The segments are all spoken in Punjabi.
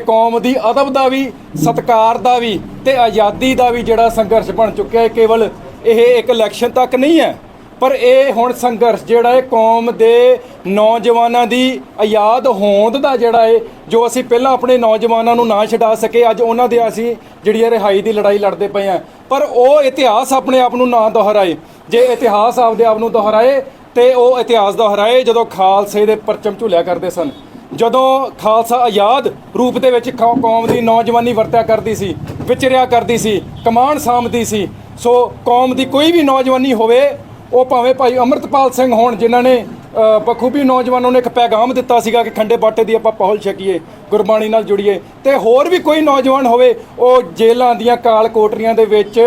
ਕੌਮ ਦੀ ਅਦਬ ਦਾ ਵੀ, ਸਤਕਾਰ ਦਾ ਵੀ ਤੇ ਆਜ਼ਾਦੀ ਦਾ ਵੀ ਜਿਹੜਾ ਸੰਘਰਸ਼ ਬਣ ਚੁੱਕਿਆ ਹੈ, ਕੇਵਲ ਇਹ ਇੱਕ ਇਲੈਕਸ਼ਨ ਤੱਕ ਨਹੀਂ ਹੈ, ਪਰ ਇਹ ਹੁਣ ਸੰਘਰਸ਼ ਜਿਹੜਾ ਹੈ, ਕੌਮ ਦੇ ਨੌਜਵਾਨਾਂ ਦੀ ਆਜ਼ਾਦ ਹੋਂਦ ਦਾ ਜਿਹੜਾ ਹੈ, ਜੋ ਅਸੀਂ ਪਹਿਲਾਂ ਆਪਣੇ ਨੌਜਵਾਨਾਂ ਨੂੰ ਨਾ ਛਡਾ ਸਕੇ, ਅੱਜ ਉਹਨਾਂ ਦੇ ਅਸੀਂ ਜਿਹੜੀ ਹੈ ਰਿਹਾਈ ਦੀ ਲੜਾਈ ਲੜਦੇ ਪਏ ਹਾਂ। ਪਰ ਉਹ ਇਤਿਹਾਸ ਆਪਣੇ ਆਪ ਨੂੰ ਨਾ ਦੁਹਰਾਏ। ਜੇ ਇਤਿਹਾਸ ਆਪਦੇ ਆਪ ਨੂੰ ਦੁਹਰਾਏ ਤੇ ਉਹ ਇਤਿਹਾਸ ਦੁਹਰਾਏ ਜਦੋਂ ਖਾਲਸੇ ਦੇ ਪਰਚਮ ਝੂਲਿਆ ਕਰਦੇ ਸਨ। ਜਦੋਂ ਖਾਲਸਾ ਆਜ਼ਾਦ ਰੂਪ ਦੇ ਵਿੱਚ ਕੌ- ਕੌਮ ਦੀ ਨੌਜਵਾਨੀ ਵਰਤਿਆ ਕਰਦੀ ਸੀ, ਵਿਚਰਿਆ ਕਰਦੀ ਸੀ ਕਮਾਂਡ ਸਾਂਭਦੀ ਸੀ, ਸੋ ਕੌਮ ਦੀ ਕੋਈ ਵੀ ਨੌਜਵਾਨੀ ਹੋਵੇ, ਉਹ ਭਾਵੇਂ ਭਾਈ ਅਮਰਤਪਾਲ ਸਿੰਘ ਹੋਣ ਜਿਨ੍ਹਾਂ ਨੇ ਬਖੂਬੀ ਨੌਜਵਾਨਾਂ ਨੂੰ ਇੱਕ ਪੈਗਾਮ ਦਿੱਤਾ ਸੀਗਾ ਕਿ ਖੰਡੇ ਬਾਟੇ ਦੀ ਆਪਾਂ ਪਹੁਲ ਛਕੀਏ, ਗੁਰਬਾਣੀ ਨਾਲ ਜੁੜੀਏ। ਤੇ ਹੋਰ ਵੀ ਕੋਈ ਨੌਜਵਾਨ ਹੋਵੇ, ਉਹ ਜੇਲ੍ਹਾਂ ਦੀਆਂ ਕਾਲ ਕੋਟਰੀਆਂ ਦੇ ਵਿੱਚ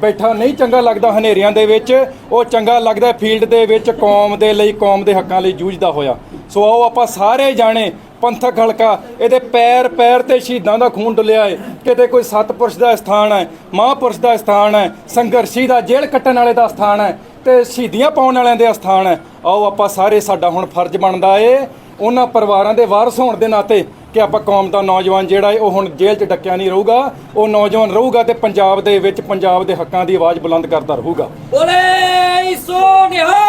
ਬੈਠਾ ਨਹੀਂ, ਚੰਗਾ ਲੱਗਦਾ ਹਨੇਰਿਆਂ ਦੇ ਵਿੱਚ। ਉਹ ਚੰਗਾ ਲੱਗਦਾ ਫੀਲਡ ਦੇ ਵਿੱਚ, ਕੌਮ ਦੇ ਲਈ, ਕੌਮ ਦੇ ਹੱਕਾਂ ਲਈ ਜੂਝਦਾ ਹੋਇਆ। ਸੋ ਆਓ ਆਪਾਂ ਸਾਰੇ ਜਾਣੇ ਪੰਥਕ ਹਲਕਾ, ਇਹਦੇ ਪੈਰ ਪੈਰ ਤੇ ਸ਼ਹੀਦਾਂ ਦਾ ਖੂਨ ਡੁੱਲਿਆ ਏ। ਕਿਤੇ ਕੋਈ ਸਤਪੁਰਸ਼ ਦਾ ਸਥਾਨ ਹੈ, ਮਹਾਂਪੁਰਸ਼ ਦਾ ਸਥਾਨ ਹੈ, ਸੰਘਰਸ਼ੀ ਦਾ ਜੇਲ੍ਹ ਕੱਟਣ ਵਾਲੇ ਦਾ ਸਥਾਨ ਹੈ ਤੇ ਸ਼ਹੀਦੀਆਂ ਪਾਉਣ ਵਾਲਿਆਂ ਦੇ ਸਥਾਨ ਹੈ। ਆਓ ਆਪਾਂ ਸਾਰੇ ਸਾਡਾ ਹੁਣ ਫਰਜ਼ ਬਣਦਾ ਏ ਉਹਨਾਂ ਪਰਿਵਾਰਾਂ ਦੇ ਵਾਰਸ ਹੋਣ ਦੇ ਨਾਤੇ ਕਿ ਆਪਾਂ ਕੌਮ ਦਾ ਨੌਜਵਾਨ ਜਿਹੜਾ ਏ ਉਹ ਹੁਣ ਜੇਲ੍ਹ 'ਚ ਡੱਕਿਆ ਨਹੀਂ ਰਹੂਗਾ। ਉਹ ਨੌਜਵਾਨ ਰਹੂਗਾ ਤੇ ਪੰਜਾਬ ਦੇ ਵਿੱਚ ਪੰਜਾਬ ਦੇ ਹੱਕਾਂ ਦੀ ਆਵਾਜ਼ ਬੁਲੰਦ ਕਰਦਾ ਰਹੂਗਾ। ਬੋਲੇ ਸੋਨਿਹਾ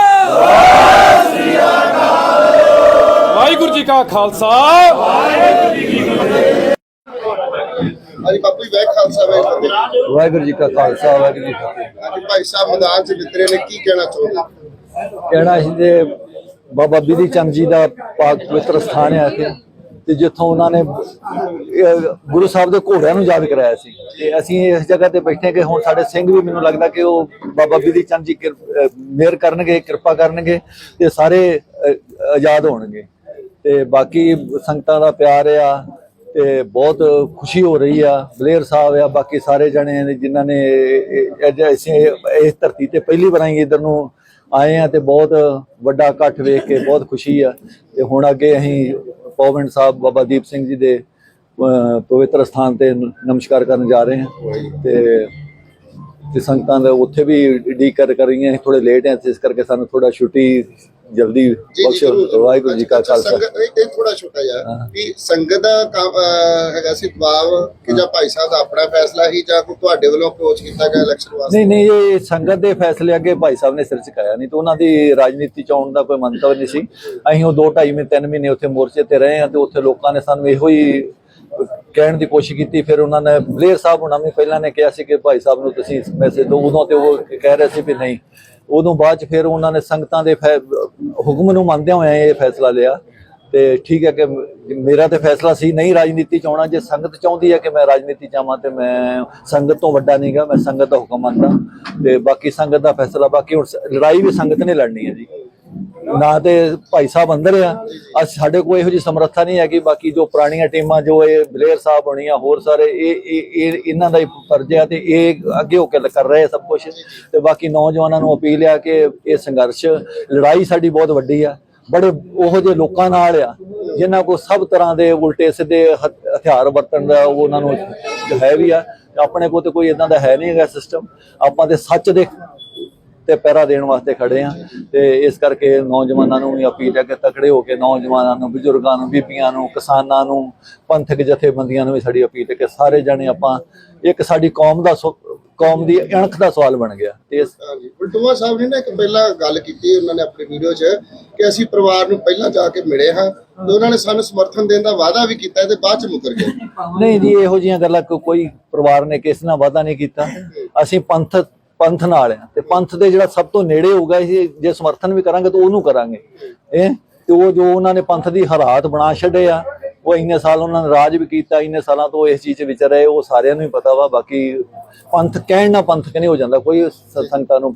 ਵਾਹਿਗੁਰੂ ਜੀ ਕਾ ਖਾਲਸਾ। ਹਾਂਜੀ ਬਾਪੂ ਜੀ ਵੈਕ ਖਾਲਸਾ ਵੈਕ ਫਤਿਹ। ਵਾਹਿਗੁਰੂ ਜੀ ਕਾ ਖਾਲਸਾ ਵਾਹਿਗੁਰੂ ਜੀ ਕੀ ਫਤਿਹ। ਹਾਂਜੀ ਭਾਈ ਸਾਹਿਬ ਮੈਦਾਨ 'ਚ ਵਿਤਰੇ ਨੇ ਕੀ ਕਹਿਣਾ ਚਾਹੁੰਦੇ ਕਹਿਣਾ ਸੀ ਤੇ ਬਾਬਾ ਬਿਧੀ ਚੰਦ ਜੀ ਦਾ ਪਾਕ ਪਵਿੱਤਰ ਸਥਾਨ ਹੈ ਇੱਥੇ। ਤੇ ਜਿੱਥੋਂ ਉਹਨਾਂ ਨੇ ਇਹ ਗੁਰੂ ਸਾਹਿਬ ਦੇ ਘੋੜਿਆਂ ਨੂੰ ਯਾਦ ਕਰਾਇਆ ਸੀ। ਤੇ ਅਸੀਂ ਇਸ ਜਗ੍ਹਾ ਤੇ ਬੈਠੇ ਕਿ ਹੁਣ ਸਾਡੇ ਸਿੰਘ ਵੀ ਮੈਨੂੰ ਲੱਗਦਾ ਕਿ ਉਹ ਬਾਬਾ ਬਿਧੀ ਚੰਦ ਜੀ ਕਿਰ- ਅਹ ਮਿਹਰ ਕਰਨਗੇ ਕਿਰਪਾ ਕਰਨਗੇ ਤੇ ਸਾਰੇ ਅਹ, ਆਜ਼ਾਦ ਹੋਣਗੇ। ਤੇ ਬਾਕੀ ਸੰਗਤਾਂ ਦਾ ਪਿਆਰ ਆ ਤੇ ਬਹੁਤ ਖੁਸ਼ੀ ਹੋ ਰਹੀ ਆ। ਬਲੇਅਰ ਸਾਹਿਬ ਆ, ਬਾਕੀ ਸਾਰੇ ਜਣੇ ਨੇ ਜਿਨ੍ਹਾਂ ਨੇ ਅੱਜ ਅਸੀਂ ਇਸ ਧਰਤੀ ਤੇ ਪਹਿਲੀ ਵਾਰ ਆਏ ਇਧਰ ਨੂੰ ਆਏ ਆ ਤੇ ਬਹੁਤ ਵੱਡਾ ਇਕੱਠ ਵੇਖ ਕੇ ਬਹੁਤ ਖੁਸ਼ੀ ਆ। ਤੇ ਹੁਣ ਅੱਗੇ ਅਸੀਂ ਪੌਵਨ ਸਾਹਿਬ, ਬਾਬਾ ਦੀਪ ਸਿੰਘ ਜੀ ਦੇ ਪਵਿੱਤਰ ਸਥਾਨ ਤੇ ਨਮਸਕਾਰ ਕਰਨ ਜਾ ਰਹੇ ਹਾਂ ਤੇ ਤੇ ਸੰਗਤਾਂ ਦਾ ਉੱਥੇ ਵੀ ਡੀ ਕਰ ਕਰ ਰਹੀਆਂ ਥੋੜੇ ਲੇਟ ਹੈ ਇਸ ਕਰਕੇ ਸਾਨੂੰ ਥੋੜਾ ਛੁੱਟੀ ਜਲਦੀ ਬਖਸ਼ੋ। ਵਾਹਿਗੁਰੂ ਜੀ ਕਾ ਖਾਲਸਾ। ਇਹ- ਥੋੜਾ ਛੋਟਾ ਜਿਹਾ ਵੀ ਸੰਗਤ ਦਾ ਹੈਗਾ ਸੀ ਦਬਾਅ ਕਿ ਜਾਂ ਭਾਈ ਸਾਹਿਬ ਦਾ ਆਪਣਾ ਫੈਸਲਾ ਹੀ ਜਾਂ ਕੋਈ ਤੁਹਾਡੇ ਵੱਲੋਂ ਅਪਰੋਚ ਕੀਤਾ ਗਿਆ ਇਲੈਕਸ਼ਨ ਵਾਸਤੇ? ਨਹੀਂ ਨਹੀਂ ਇਹ ਸੰਗਤ ਦੇ ਫੈਸਲੇ ਅੱਗੇ ਭਾਈ ਸਾਹਿਬ ਨੇ ਸਿਰ ਝੁਕਾਇਆ ਨਹੀਂ ਤਾਂ ਉਹਨਾਂ ਦੀ ਰਾਜਨੀਤੀ ਚ ਆਉਣ ਦਾ ਕੋਈ ਮੰਤਵ ਨਹੀਂ ਸੀ। ਅਸੀਂ ਉਹ 2 2.5 ਮਹੀਨੇ 3 ਮਹੀਨੇ ਉੱਥੇ ਮੋਰਚੇ ਤੇ ਰਹੇ ਆ ਤੇ ਉੱਥੇ ਲੋਕਾਂ ਨੇ ਸਾਨੂੰ ਇਹੋ ਹੀ ਕਹਿਣ ਦੀ ਕੋਸ਼ਿਸ਼ ਕੀਤੀ। ਫਿਰ ਉਹਨਾਂ ਨੇ ਬਲੇਅਰ ਸਾਹਿਬ ਉਹਨਾਂ ਨੇ ਪਹਿਲਾਂ ਨੇ ਕਿਹਾ ਸੀ ਕਿ ਭਾਈ ਸਾਹਿਬ ਨੂੰ ਤੁਸੀਂ ਪੈਸੇ ਦਿਓ ਉਦੋਂ ਤੇ ਉਹ ਕਹਿ ਰਹੇ ਸੀ ਵੀ ਨਹੀਂ। ਉਦੋਂ ਬਾਅਦ ਚ ਫਿਰ ਉਹਨਾਂ ਨੇ ਸੰਗਤਾਂ ਦੇ ਫੈ- ਹੁਕਮ ਨੂੰ ਮੰਨਦਿਆਂ ਹੋਇਆਂ ਇਹ ਫੈਸਲਾ ਲਿਆ। ਤੇ ਠੀਕ ਹੈ ਕਿ ਮੇਰਾ ਤੇ ਫੈਸਲਾ ਸੀ, ਨਹੀਂ ਰਾਜਨੀਤੀ ਚ ਆਉਣਾ, ਜੇ ਸੰਗਤ ਚਾਹੁੰਦੀ ਹੈ ਕਿ ਮੈਂ ਰਾਜਨੀਤੀ ਚ ਆਵਾਂ ਤੇ ਮੈਂ ਸੰਗਤ ਤੋਂ ਵੱਡਾ ਨਹੀਂਗਾ ਮੈਂ ਸੰਗਤ ਦਾ ਹੁਕਮ ਮੰਨਦਾ। ਤੇ ਬਾਕੀ ਸੰਗਤ ਦਾ ਫੈਸਲਾ, ਬਾਕੀ ਹੁਣ ਲੜਾਈ ਵੀ ਸੰਗਤ ਨੇ ਲੜਨੀ ਹੈ ਜੀ। ਨਾ ਤੇ ਭਾਈ ਸਾਹਿਬ ਅੰਦਰ ਆ। ਅੱਜ ਸਾਡੇ ਕੋਲ ਇਹੋ ਜਿਹੀ ਸਮਰੱਥਾ ਨਹੀਂ ਹੈ ਕਿ ਬਾਕੀ ਜੋ ਪੁਰਾਣੀਆਂ ਟੀਮਾਂ, ਜੋ ਇਹ ਬਲੇਅਰ ਸਾਹਿਬ ਹੋਣੀਆਂ, ਹੋਰ ਸਾਰੇ, ਇਹ ਇਹ ਇਹਨਾਂ ਦਾ ਹੀ ਫਰਜ਼ ਆ ਤੇ ਇਹ ਅੱਗੇ ਹੋ ਕੇ ਕਰ ਰਹੇ ਆ ਸਭ ਕੁਝ ਤੇ ਬਾਕੀ ਨੌਜਵਾਨਾਂ ਨੂੰ ਅਪੀਲ ਆ ਕਿ ਇਹ ਸੰਘਰਸ਼, ਲੜਾਈ ਸਾਡੀ ਬਹੁਤ ਵੱਡੀ ਆ। ਬੜੇ ਉਹੋ ਜਿਹੇ ਲੋਕਾਂ ਨਾਲ ਆ, ਜਿਨ੍ਹਾਂ ਕੋਲ ਸਭ ਤਰ੍ਹਾਂ ਦੇ ਉਲਟੇ ਸਿੱਧੇ ਹਥਿਆਰ ਵਰਤਣ ਦਾ ਉਹ ਉਹਨਾਂ ਨੂੰ ਹੈ ਵੀ ਆ। ਆਪਣੇ ਕੋਲ ਤੇ ਕੋਈ ਇਦਾਂ ਦਾ ਹੈ ਨਹੀਂ ਹੈਗਾ ਸਿਸਟਮ ਆਪਾਂ ਤੇ ਸੱਚ ਦੇ ਤੇ ਪਹਿਰਾ ਦੇਣ ਵਾਸਤੇ ਖੜੇ ਆ। ਤੇ ਇਸ ਕਰਕੇ ਨੌਜਵਾਨਾਂ ਨੂੰ ਵੀ ਅਪੀਲ ਹੈ ਕਿ ਤਕੜੇ ਹੋ ਕੇ ਨੌਜਵਾਨਾਂ ਨੂੰ ਬਜ਼ੁਰਗਾਂ ਨੂੰ ਬੀਬੀਆਂ ਨੂੰ ਕਿਸਾਨਾਂ ਨੂੰ ਪੰਥਕ ਜਥੇਬੰਦੀਆਂ ਨੂੰ ਵੀ ਸਾਡੀ ਅਪੀਲ ਹੈ ਕਿ ਸਾਰੇ ਜਣੇ ਆਪਾਂ ਇੱਕ ਸਾਡੀ ਕੌਮ ਦਾ ਕੌਮ ਦੀ ਅਣਖ ਦਾ ਸਵਾਲ ਬਣ ਗਿਆ। ਤੇ ਬਲਟੂਆ ਸਾਹਿਬ ਨੇ ਨਾ ਇੱਕ ਪਹਿਲਾਂ ਗੱਲ ਕੀਤੀ ਉਹਨਾਂ ਨੇ ਆਪਣੀ ਵੀਡੀਓ 'ਚ ਕਿ ਅਸੀਂ ਪਰਿਵਾਰ ਨੂੰ ਪਹਿਲਾਂ ਜਾ ਕੇ ਮਿਲੇ ਹਾਂ ਤੇ ਉਹਨਾਂ ਨੇ ਸਾਨੂੰ ਸਮਰਥਨ ਦੇਣ ਦਾ ਵਾਅਦਾ ਵੀ ਕੀਤਾ ਤੇ ਬਾਅਦ 'ਚ ਮੁਕਰ ਗਏ। ਨਹੀਂ ਜੀ ਇਹੋ ਜਿਹੀਆਂ ਗੱਲਾਂ ਕੋਈ ਪਰਿਵਾਰ ਨੇ ਕਿਸ ਨਾਲ ਵਾਦਾ ਨਹੀਂ ਕੀਤਾ। ਅਸੀਂ ਪੰਥ ਪੰਥ ਨਾਲ ਆ। ਤੇ ਪੰਥ ਦੇ ਜਿਹੜਾ ਸਭ ਤੋਂ ਨੇੜੇ ਹੋਊਗਾ ਅਸੀਂ ਜੇ ਸਮਰਥਨ ਵੀ ਕਰਾਂਗੇ ਤਾਂ ਉਹਨੂੰ ਕਰਾਂਗੇ। ਇਹ ਤੇ ਉਹ ਜੋ ਉਹਨਾਂ ਨੇ ਪੰਥ ਦੀ ਹਾਲਾਤ ਬਣਾ ਛੱਡੇ ਆ, ਉਹ ਇੰਨੇ ਸਾਲ ਉਹਨਾਂ ਨੇ ਰਾਜ ਵੀ ਕੀਤਾ, ਇੰਨੇ ਸਾਲਾਂ ਤੋਂ ਇਸ ਚੀਜ਼ 'ਚ ਵਿਚਰ ਰਹੇ, ਉਹ ਸਾਰਿਆਂ ਨੂੰ ਹੀ ਪਤਾ ਵਾ, ਬਾਕੀ ਪੰਥ ਕਹਿਣ ਨਾਲ ਪੰਥ ਨਹੀਂ ਹੋ ਜਾਂਦਾ। ਕੋਈ ਸੰਗਤਾਂ ਨੂੰ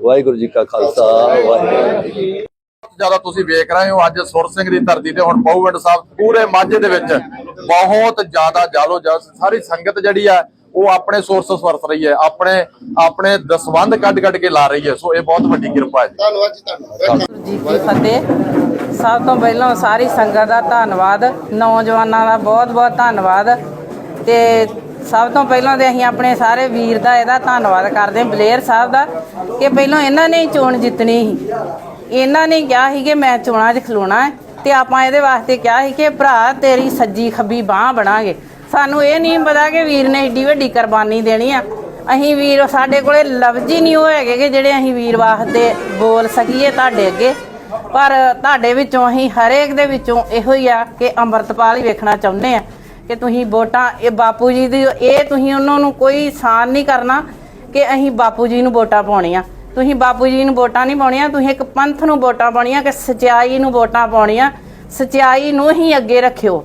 ਵਾਹਿਗੁਰੂ ਜੀ ਕਾ ਖਾਲਸਾ, ਵਾਹਿਗੁਰੂ। ਜੀ ਕੀ ਜ਼ਿਆਦਾ ਤੁਸੀਂ ਵੇਖ ਰਹੇ ਹੋ, ਅੱਜ ਸੁਰ ਸਿੰਘ ਦੀ ਧਰਤੀ ਤੇ ਹੁਣ ਬਹੁਵਿੰਡ ਸਾਹਿਬ ਪੂਰੇ ਮਾਝੇ ਦੇ ਵਿੱਚ ਬਹੁਤ ਜ਼ਿਆਦਾ ਜਾਲੋ ਜਾ ਸਾਰੀ ਸੰਗਤ ਜਿਹੜੀ ਆ ਉਹ ਆਪਣੇ ਸੋਰਸਸ ਵਰਤ ਰਹੀ ਹੈ ਆਪਣੇ ਆਪਣੇ ਦਸਵੰਦ ਕੱਢ ਕੱਢ ਕੇ ਲਾ ਰਹੀ ਹੈ। ਸੋ ਇਹ ਬਹੁਤ ਵੱਡੀ ਕਿਰਪਾ ਹੈ ਜੀ। ਧੰਨਵਾਦ ਜੀ ਧੰਨਵਾਦ। ਜੀ ਕੀ ਫਤਿਹ। ਸਭ ਤੋਂ ਪਹਿਲਾਂ ਸਾਰੀ ਸੰਗਤ ਦਾ ਧੰਨਵਾਦ। ਨੌਜਵਾਨਾਂ ਦਾ ਬਹੁਤ ਬਹੁਤ ਧੰਨਵਾਦ। ਤੇ ਸਭ ਤੋਂ ਪਹਿਲਾਂ ਤੇ ਅਸੀਂ ਆਪਣੇ ਸਾਰੇ ਵੀਰ ਦਾ ਇਹਦਾ ਧੰਨਵਾਦ ਕਰਦੇ ਹਾਂ ਬਲੇਅਰ ਸਾਹਿਬ ਦਾ ਕਿ ਪਹਿਲਾਂ ਇਹਨਾਂ ਨੇ ਚੋਣ ਜਿੱਤਣੀ ਸੀ। ਇਹਨਾਂ ਨੇ ਕਿਹਾ ਸੀ ਕਿ ਮੈਂ ਚੋਣਾਂ 'ਚ ਖਲੋਣਾ ਹੈ ਤੇ ਆਪਾਂ ਇਹਦੇ ਵਾਸਤੇ ਕਿਹਾ ਸੀ ਕਿ ਭਰਾ ਤੇਰੀ ਸੱਜੀ ਖੱਬੀ ਬਾਹ ਬਣਾਂਗੇ। ਸਾਨੂੰ ਇਹ ਨਹੀਂ ਪਤਾ ਕਿ ਵੀਰ ਨੇ ਏਡੀ ਵੱਡੀ ਕੁਰਬਾਨੀ ਦੇਣੀ ਆ। ਅਸੀਂ ਵੀਰ, ਸਾਡੇ ਕੋਲੇ ਲਫ਼ਜ਼ ਹੀ ਨਹੀਂ ਹੋਏਗੇ ਕਿ ਜਿਹੜੇ ਅਸੀਂ ਵੀਰ ਵਾਸਤੇ ਬੋਲ ਸਕੀਏ ਤੁਹਾਡੇ ਅੱਗੇ। ਪਰ ਤੁਹਾਡੇ ਵਿੱਚੋਂ, ਅਸੀਂ ਹਰੇਕ ਦੇ ਵਿੱਚੋਂ ਇਹੋ ਹੀ ਆ ਕਿ ਅੰਮ੍ਰਿਤਪਾਲ ਹੀ ਵੇਖਣਾ ਚਾਹੁੰਦੇ ਆ ਕਿ ਤੁਸੀਂ ਵੋਟਾਂ, ਇਹ ਬਾਪੂ ਜੀ ਦੀ, ਇਹ ਤੁਸੀਂ ਉਹਨਾਂ ਨੂੰ ਕੋਈ ਸਾਨ ਨਹੀਂ ਕਰਨਾ ਕਿ ਅਸੀਂ ਬਾਪੂ ਜੀ ਨੂੰ ਵੋਟਾਂ ਪਾਉਣੀਆਂ। ਤੁਸੀਂ ਬਾਪੂ ਜੀ ਨੂੰ ਵੋਟਾਂ ਨਹੀਂ ਪਾਉਣੀਆਂ, ਤੁਸੀਂ ਇੱਕ ਪੰਥ ਨੂੰ ਵੋਟਾਂ ਪਾਉਣੀਆਂ ਕਿ ਸਚਾਈ ਨੂੰ ਵੋਟਾਂ ਪਾਉਣੀਆਂ। ਸਚਾਈ ਨੂੰ ਹੀ ਅੱਗੇ ਰੱਖਿਓ।